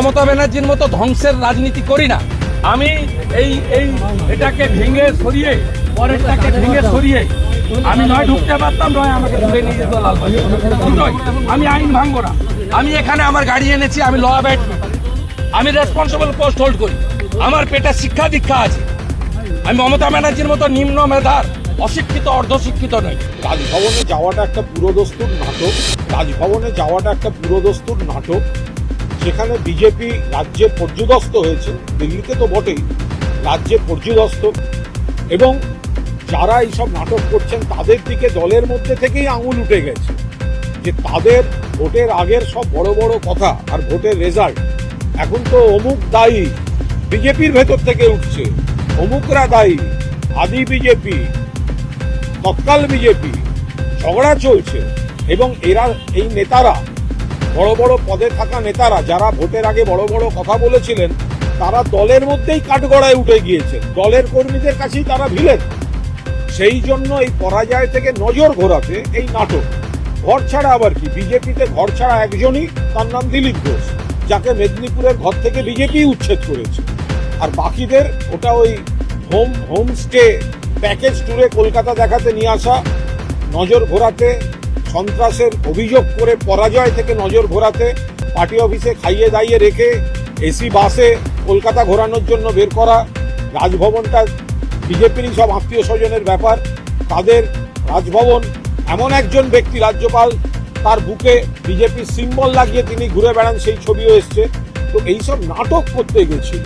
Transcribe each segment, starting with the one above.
মমতা ব্যানার্জির মতো ধ্বংসের রাজনীতি করি না। আমি এই এই এটাকে ভেঙে সরিয়ে, পরেরটাকে ভেঙে সরিয়ে, আমি নয় ঢুকতে পারতাম, নয় আমাকে তুলে নিয়ে যেত দুটোই। আমি আইন ভাঙবো না। আমি এখানে আমার গাড়ি এনেছি, আমি ল অ্যাবাইড আমি রেসপন্সিবল পোস্ট হোল্ড করি। আমার পেটে শিক্ষা দীক্ষা আছে। আমি মমতা ব্যানার্জির মতো নিম্ন মেধার, অশিক্ষিত, অর্ধশিক্ষিত নই। রাজভবনে যাওয়াটা একটা পুরোদস্তুর নাটক। রাজভবনে যাওয়াটা একটা পুরোদস্তুর নাটক। সেখানে বিজেপি রাজ্যে পর্যুদস্ত হয়েছে, দিল্লিতে তো বটেই, রাজ্যে পর্যুদস্ত। এবং যারা এইসব নাটক করছেন, তাদের দিকে দলের মধ্যে থেকেই আঙুল উঠে গেছে যে তাদের ভোটের আগের সব বড় বড় কথা আর ভোটের রেজাল্ট এখন তো অমুক দায়ী বিজেপির ভেতর থেকে উঠছে, অমুকরা দায়ী আদি বিজেপি, তৎকাল বিজেপি, ঝগড়া চলছে। এবং এরা, এই নেতারা বড় বড় পদে থাকা নেতারা, যারা ভোটের আগে বড় বড় কথা বলেছিলেন, তারা দলের মধ্যেই কাঠগড়ায় উঠে গিয়েছে দলের কর্মীদের কাছেই তারা ভিলেন। সেই জন্য এই পরাজয় থেকে নজর ঘোরাতে এই নাটক। ঘর ছাড়া আবার কি? বিজেপিতে ঘর ছাড়া একজনই তার নাম দিলীপ ঘোষ, যাকে মেদিনীপুরের ঘর থেকে বিজেপি উচ্ছেদ করেছে। আর বাকিদের, ওটা ওই হোম, হোমস্টে প্যাকেজ ট্যুরে কলকাতা দেখাতে নিয়ে আসা, নজর ঘোরাতে সন্ত্রাসের অভিযোগ করে পরাজয় থেকে নজর ঘোরাতে পার্টি অফিসে খাইয়ে দাইয়ে রেখে এসি বাসে কলকাতা ঘোরানোর জন্য বের করা রাজভবনটা বিজেপিরই সব আত্মীয় স্বজনের ব্যাপার। তাদের রাজভবন এমন একজন ব্যক্তি, রাজ্যপাল, তার বুকে বিজেপির সিম্বল লাগিয়ে তিনি ঘুরে বেড়ান, সেই ছবিও এসছে। তো এইসব নাটক করতে গেছিল।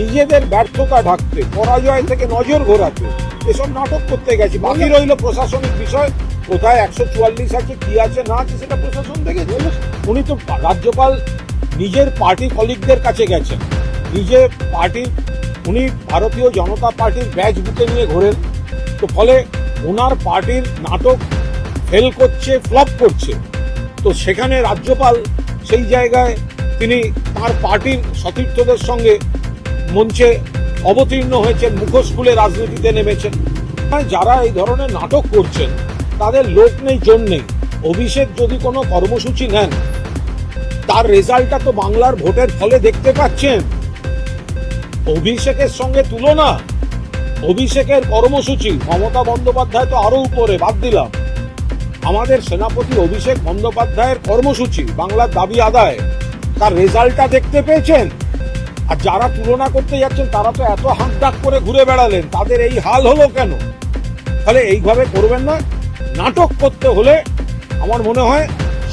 নিজেদের ব্যর্থতা ঢাকতে, পরাজয় থেকে নজর ঘোরাতে এসব নাটক করতে গেছে। বাকি রইল প্রশাসনিক বিষয়। কোথায় একশো চুয়াল্লিশ আছে, কি আছে, না আছে, সেটা প্রশাসন দেখেছে। উনি তো রাজ্যপাল নিজের পার্টি কলিগদের কাছে গেছেন। নিজের পার্টির উনি ভারতীয় জনতা পার্টির ব্যাচ বুকে নিয়ে ঘোরেন। তো ফলে ওনার পার্টির নাটক ফেল করছে, ফ্লপ করছে। তো সেখানে রাজ্যপাল সেই জায়গায় তিনি তার পার্টির সতীর্থদের সঙ্গে মঞ্চে অবতীর্ণ হয়েছেন, মুখোশ খুলে রাজনীতিতে নেমেছেন। যারা এই ধরনের নাটক করছেন, তাদের লোক নেই জন নেই। অভিষেক যদি কোনো কর্মসূচি নেন, তার রেজাল্টটা তো বাংলার ভোটের ফলে দেখতে পাচ্ছেন। অভিষেকের সঙ্গে তুলনা, অভিষেকের কর্মসূচি, মমতা বন্দ্যোপাধ্যায় তো আরও উপরে, বাদ দিলাম। আমাদের সেনাপতি অভিষেক বন্দ্যোপাধ্যায়ের কর্মসূচি, বাংলার দাবি আদায়, তার রেজাল্টটা দেখতে পেয়েছেন? আর যারা তুলনা করতে যাচ্ছেন, তারা তো এত হাঁক ডাক করে ঘুরে বেড়ালেন, তাদের এই হাল হলো কেন? তাহলে এইভাবে করবেন না। নাটক করতে হলে আমার মনে হয়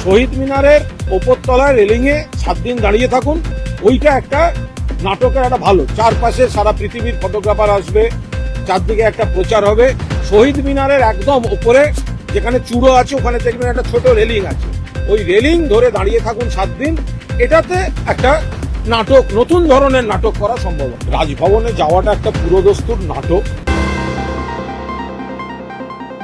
শহীদ মিনারের ওপরতলায় রেলিংয়ে সাত দিন দাঁড়িয়ে থাকুন। ওইটা একটা নাটকের একটা ভালো। চারপাশে সারা পৃথিবীর ফটোগ্রাফার আসবে, চারদিকে একটা প্রচার হবে। শহীদ মিনারের একদম ওপরে যেখানে চূড়ো আছে, ওখানে দেখবেন একটা ছোট রেলিং আছে। ওই রেলিং ধরে দাঁড়িয়ে থাকুন সাত দিন। এটাতে একটা নাটক নতুন ধরনের নাটক করা সম্ভব। রাজভবনে যাওয়াটা একটা পুরোদস্তুর নাটক।